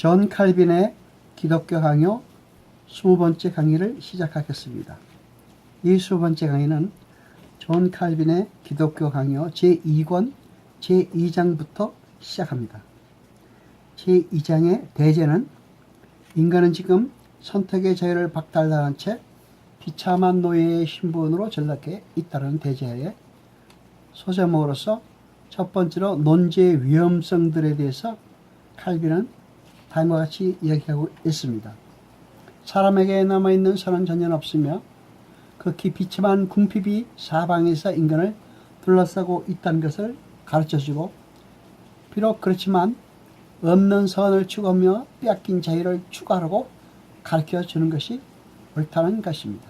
존 칼빈의 기독교 강요 20번째 강의를 시작하겠습니다. 이 20번째 강의는 존 칼빈의 기독교 강요 제2권 제2장부터 시작합니다. 제2장의 대제는 인간은 지금 선택의 자유를 박탈당한 채 비참한 노예의 신분으로 전락해 있다는 대제하에 소제목으로서 첫 번째로 논제의 위험성들에 대해서 칼빈은 다음과 같이 이야기하고 있습니다. 사람에게 남아있는 선은 전혀 없으며 극히 비참한 궁핍이 사방에서 인간을 둘러싸고 있다는 것을 가르쳐주고 비록 그렇지만 없는 선을 추구하며 빼앗긴 자유를 추구하라고 가르쳐 주는 것이 옳다는 것입니다.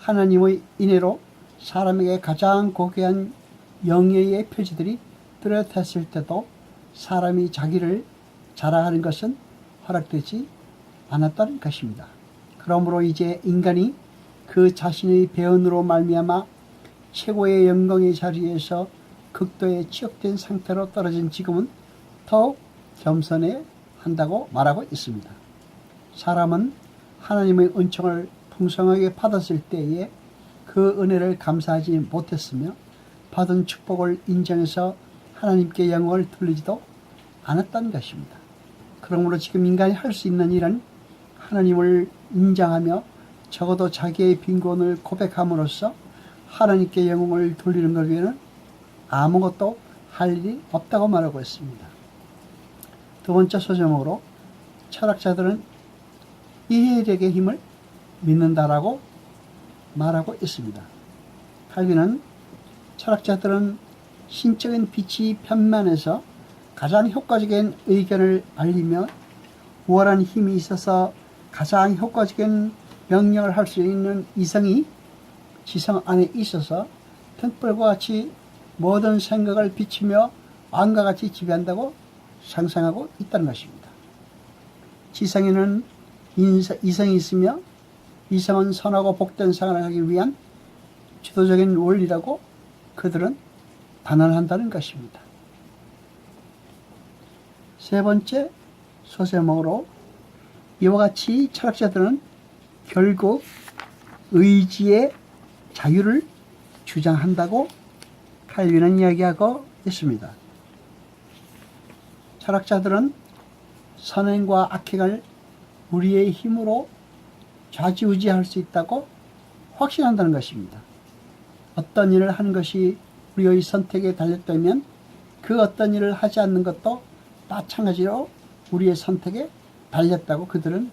하나님의 인애로 사람에게 가장 고귀한 영예의 표지들이 뚜렷했을 때도 사람이 자기를 자랑하는 것은 허락되지 않았다는 것입니다. 그러므로 이제 인간이 그 자신의 배은으로 말미암아 최고의 영광의 자리에서 극도의 치욕된 상태로 떨어진 지금은 더욱 겸손해 한다고 말하고 있습니다. 사람은 하나님의 은총을 풍성하게 받았을 때에 그 은혜를 감사하지 못했으며 받은 축복을 인정해서 하나님께 영광을 돌리지도 않았다는 것입니다. 그러므로 지금 인간이 할 수 있는 일은 하나님을 인정하며 적어도 자기의 빈곤을 고백함으로써 하나님께 영광을 돌리는 것 외에는 아무것도 할 일이 없다고 말하고 있습니다. 두 번째 소제목으로 철학자들은 이해력의 힘을 믿는다라고 말하고 있습니다. 칼빈은 철학자들은 신적인 빛이 편만해서 가장 효과적인 의견을 알리며 우월한 힘이 있어서 가장 효과적인 명령을 할 수 있는 이성이 지성 안에 있어서 등불과 같이 모든 생각을 비추며 왕과 같이 지배한다고 상상하고 있다는 것입니다. 지성에는 인사, 이성이 있으며 이성은 선하고 복된 생활을 하기 위한 주도적인 원리라고 그들은 단언한다는 것입니다. 세 번째 소세목으로 이와 같이 철학자들은 결국 의지의 자유를 주장한다고 칼빈은 이야기하고 있습니다. 철학자들은 선행과 악행을 우리의 힘으로 좌지우지할 수 있다고 확신한다는 것입니다. 어떤 일을 하는 것이 우리의 선택에 달렸다면 그 어떤 일을 하지 않는 것도 마찬가지로 우리의 선택에 달렸다고 그들은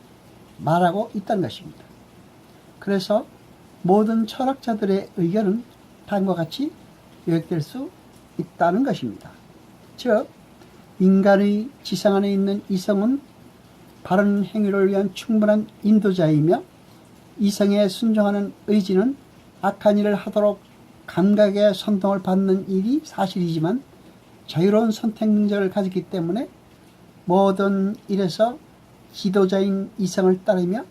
말하고 있다는 것입니다. 그래서 모든 철학자들의 의견은 다음과 같이 요약될 수 있다는 것입니다. 즉, 인간의 지상 안에 있는 이성은 바른 행위를 위한 충분한 인도자이며 이성에 순종하는 의지는 악한 일을 하도록 감각의 선동을 받는 일이 사실이지만 자유로운 선택 능력을 가지기 때문에 모든 일에서 지도자인 이성을 따르며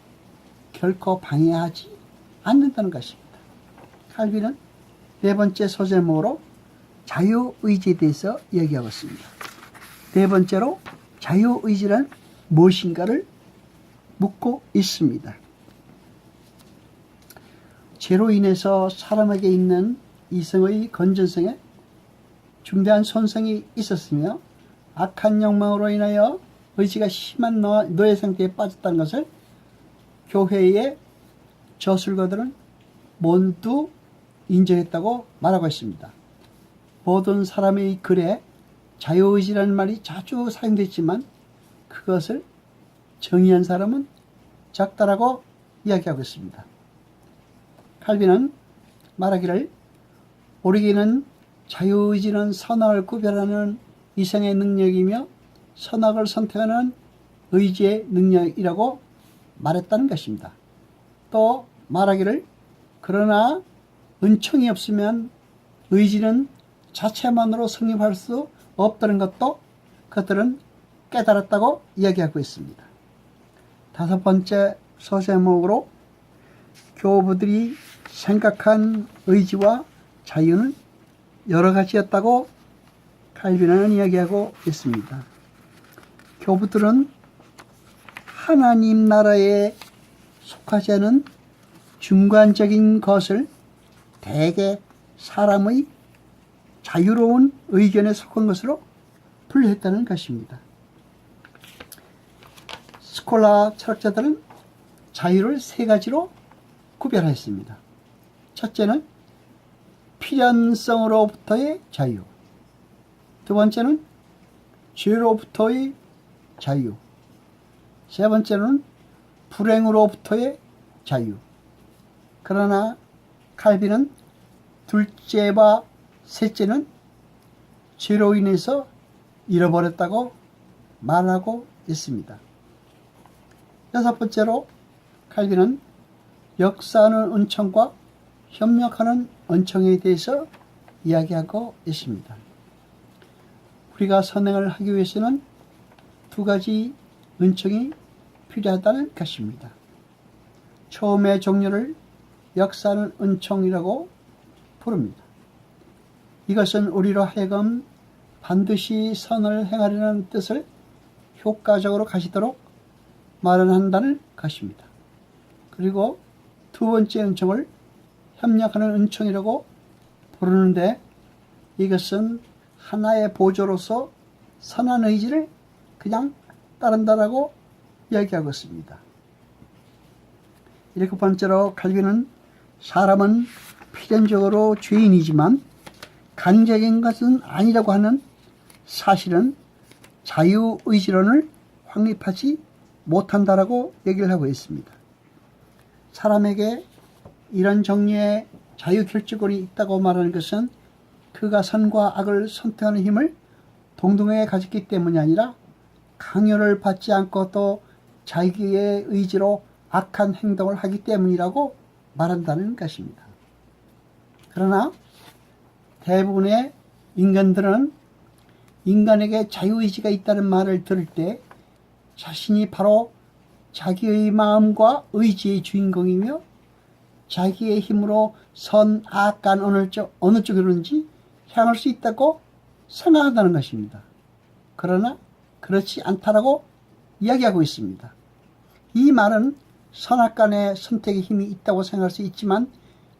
결코 방해하지 않는다는 것입니다. 칼빈은 네 번째 소제목으로 자유의지에 대해서 얘기하고 있습니다. 네 번째로 자유의지란 무엇인가를 묻고 있습니다. 죄로 인해서 사람에게 있는 이성의 건전성에 중대한 손상이 있었으며 악한 욕망으로 인하여 의지가 심한 노예 상태에 빠졌다는 것을 교회의 저술가들은 모두 인정했다고 말하고 있습니다. 모든 사람의 글에 자유의지라는 말이 자주 사용됐지만 그것을 정의한 사람은 작다라고 이야기하고 있습니다. 칼빈은 말하기를 우리에게는 자유의지는 선악을 구별하는 이성의 능력이며 선악을 선택하는 의지의 능력이라고 말했다는 것입니다. 또 말하기를 그러나 은총이 없으면 의지는 자체만으로 성립할 수 없다는 것도 그들은 깨달았다고 이야기하고 있습니다. 다섯 번째 소제목으로 교부들이 생각한 의지와 자유는 여러 가지였다고 칼빈은 이야기하고 있습니다. 교부들은 하나님 나라에 속하지 않은 중간적인 것을 대개 사람의 자유로운 의견에 속한 것으로 분류했다는 것입니다. 스콜라 철학자들은 자유를 세 가지로 구별했습니다. 첫째는 필연성으로부터의 자유. 두 번째는 죄로부터의 자유. 세 번째는 불행으로부터의 자유. 그러나 칼빈은 둘째와 셋째는 죄로 인해서 잃어버렸다고 말하고 있습니다. 여섯 번째로 칼빈은 역사하는 은총과 협력하는 은총에 대해서 이야기하고 있습니다. 우리가 선행을 하기 위해서는 두 가지 은총이 필요하다는 것입니다. 처음의 종류를 역사하는 은총이라고 부릅니다. 이것은 우리로 하여금 반드시 선을 행하려는 뜻을 효과적으로 가시도록 마련한다는 것입니다. 그리고 두 번째 은총을 협력하는 은총이라고 부르는데 이것은 하나의 보조로서 선한 의지를 그냥 따른다라고 이야기하고 있습니다. 일곱 번째로 칼빈은 사람은 필연적으로 죄인이지만 강적인 것은 아니라고 하는 사실은 자유의지론을 확립하지 못한다라고 얘기를 하고 있습니다. 사람에게 이런 종류의 자유결정권이 있다고 말하는 것은 그가 선과 악을 선택하는 힘을 동등하게 가졌기 때문이 아니라 강요를 받지 않고 또 자기의 의지로 악한 행동을 하기 때문이라고 말한다는 것입니다. 그러나 대부분의 인간들은 인간에게 자유의지가 있다는 말을 들을 때 자신이 바로 자기의 마음과 의지의 주인공이며 자기의 힘으로 선, 악, 간 어느, 쪽, 어느 쪽이든지 향할 수 있다고 생각한다는 것입니다. 그러나 그렇지 않다라고 이야기하고 있습니다. 이 말은 선악간의 선택의 힘이 있다고 생각할 수 있지만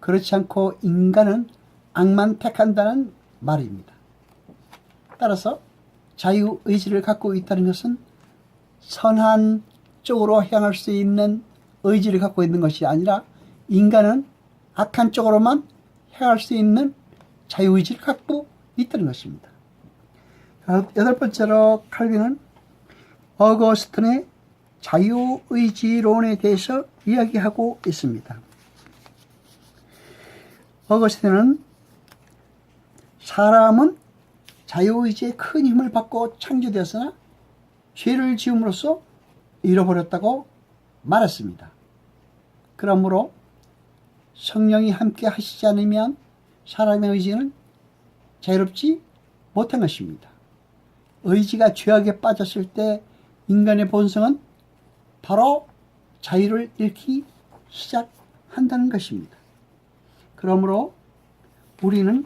그렇지 않고 인간은 악만 택한다는 말입니다. 따라서 자유의지를 갖고 있다는 것은 선한 쪽으로 향할 수 있는 의지를 갖고 있는 것이 아니라 인간은 악한 쪽으로만 향할 수 있는 자유의지를 갖고 있다는 것입니다. 여덟 번째로 칼빈은 어거스틴의 자유의지론에 대해서 이야기하고 있습니다. 어거스틴은 사람은 자유의지의 큰 힘을 받고 창조되었으나 죄를 지음으로써 잃어버렸다고 말했습니다. 그러므로 성령이 함께 하시지 않으면 사람의 의지는 자유롭지 못한 것입니다. 의지가 죄악에 빠졌을 때 인간의 본성은 바로 자유를 잃기 시작한다는 것입니다. 그러므로 우리는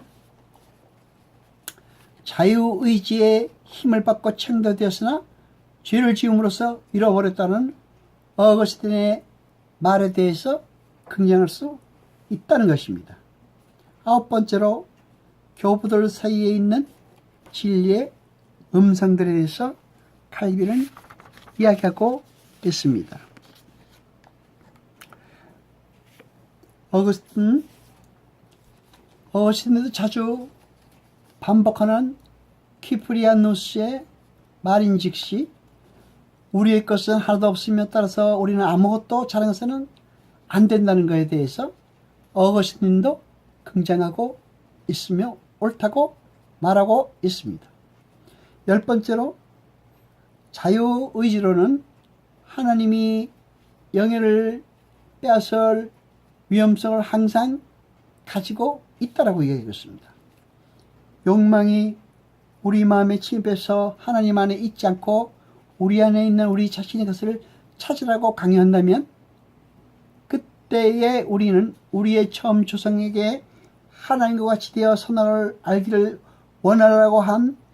자유의지의 힘을 받고 창조되었으나 죄를 지음으로써 잃어버렸다는 어거스틴의 말에 대해서 긍정할 수 있다는 것입니다. 아홉 번째로 교부들 사이에 있는 진리의 음성들에 대해서 칼빈은 이야기하고 있습니다. 어거스틴, 어거스틴도 자주 반복하는 키프리아누스의 말인 즉시 우리의 것은 하나도 없으며 따라서 우리는 아무것도 자랑해서는 안 된다는 것에 대해서 어거스틴도 긍정하고 있으며 옳다고 말하고 있습니다. 열 번째로 자유의지로는 하나님이 영예를 빼앗을 위험성을 항상 가지고 있다라고 얘기하고 있습니다. 욕망이 우리 마음에 침입해서 하나님 안에 있지 않고 우리 안에 있는 우리 자신의 것을 찾으라고 강요한다면 그 때에 우리는 우리의 처음 조상에게 하나님과 같이 되어 선언을 알기를 원하라고 한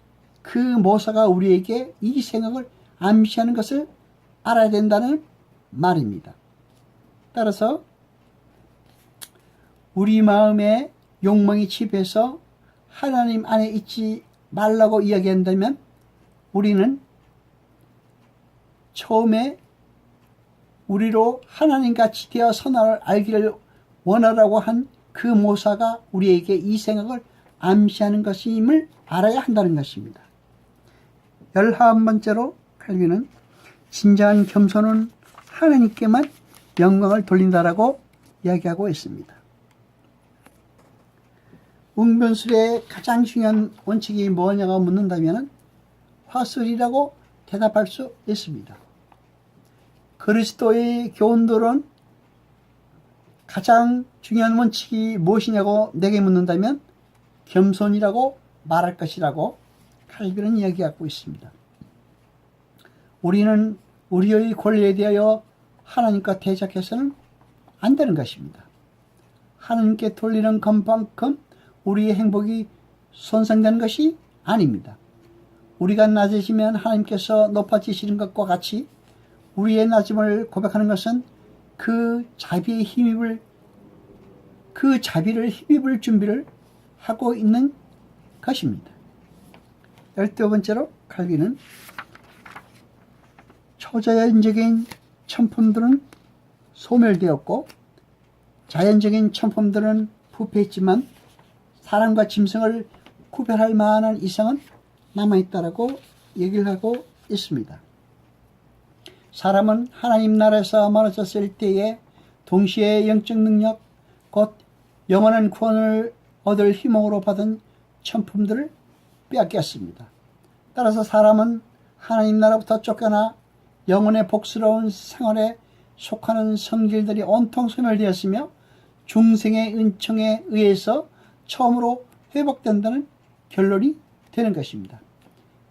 그 모사가 우리에게 이 생각을 암시하는 것을 알아야 된다는 말입니다. 따라서 우리 마음에 욕망이 집에서 하나님 안에 있지 말라고 이야기한다면 우리는 처음에 우리로 하나님 같이 되어 선을 알기를 원하라고 한 그 모사가 우리에게 이 생각을 암시하는 것임을 알아야 한다는 것입니다. 열한 번째로 칼빈은 진정한 겸손은 하나님께만 영광을 돌린다라고 이야기하고 있습니다. 웅변술의 가장 중요한 원칙이 뭐냐고 묻는다면 화술이라고 대답할 수 있습니다. 그리스도의 교훈들은 가장 중요한 원칙이 무엇이냐고 내게 묻는다면 겸손이라고 말할 것이라고 칼빈은 이야기하고 있습니다. 우리는 우리의 권리에 대하여 하나님과 대적해서는 안 되는 것입니다. 하나님께 돌리는 것만큼 우리의 행복이 손상되는 것이 아닙니다. 우리가 낮아지면 하나님께서 높아지시는 것과 같이 우리의 낮음을 고백하는 것은 그 자비의 힘입을 그 자비를 힘입을 준비를 하고 있는 것입니다. 열두 번째로 칼빈은 초자연적인 천품들은 소멸되었고 자연적인 천품들은 부패했지만 사람과 짐승을 구별할 만한 이상은 남아있다라고 얘기를 하고 있습니다. 사람은 하나님 나라에서 멀어졌을 때에 동시에 영적 능력, 곧 영원한 구원을 얻을 희망으로 받은 천품들을 빼앗겼습니다. 따라서 사람은 하나님 나라부터 쫓겨나 영혼의 복스러운 생활에 속하는 성질들이 온통 소멸되었으며 중생의 은총에 의해서 처음으로 회복된다는 결론이 되는 것입니다.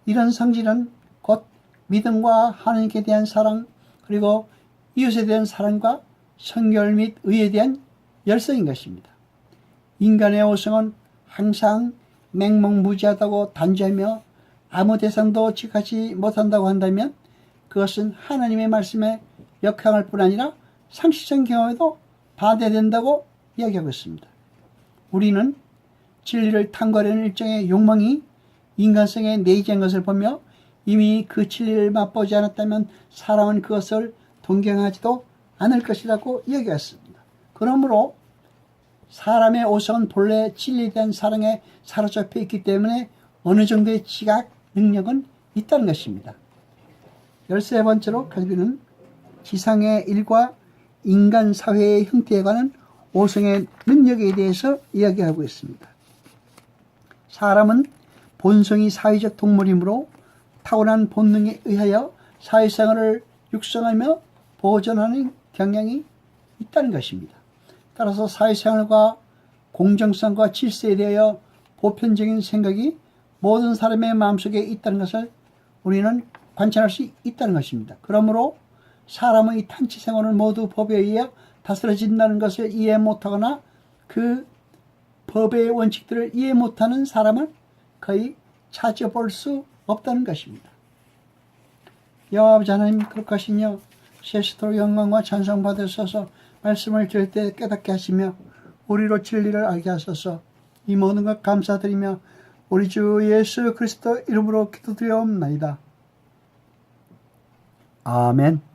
이런 성질은 곧 믿음과 하나님께 대한 사랑 그리고 이웃에 대한 사랑과 성결 및 의에 대한 열성인 것입니다. 인간의 오성은 항상 맹목무지하다고 단죄하며 아무 대상도 지하지 못한다고 한다면 그것은 하나님의 말씀에 역행할 뿐 아니라 상식적 경험에도 반대된다고 이야기하고 있습니다. 우리는 진리를 탕거리는 일종의 욕망이 인간성에 내재한 것을 보며 이미 그 진리를 맛보지 않았다면 사람은 그것을 동경하지도 않을 것이라고 이야기했습니다. 그러므로 사람의 오성은 본래 대한 사랑에 사로잡혀 있기 때문에 어느 정도의 지각 능력은 있다는 것입니다. 열세 번째로 칼빈은 지상의 일과 인간 사회의 형태에 관한 오성의 능력에 대해서 이야기하고 있습니다. 사람은 본성이 사회적 동물이므로 타고난 본능에 의하여 사회생활을 육성하며 보존하는 경향이 있다는 것입니다. 따라서 사회생활과 공정성과 질서에 대하여 보편적인 생각이 모든 사람의 마음속에 있다는 것을 우리는 관찰할 수 있다는 것입니다. 그러므로 사람의 탄치 생활은 모두 법에 의해 다스려진다는 것을 이해 못하거나 그 법의 원칙들을 이해 못하는 사람은 거의 찾아볼 수 없다는 것입니다. 여호와 하나님 그렇게 하시며 세스토로 영광과 찬송 받으셔서 말씀을 들을 때 깨닫게 하시며 우리로 진리를 알게 하소서 이 모든 것 감사드리며 우리 주 예수 그리스도 이름으로 기도드려옵나이다. 아멘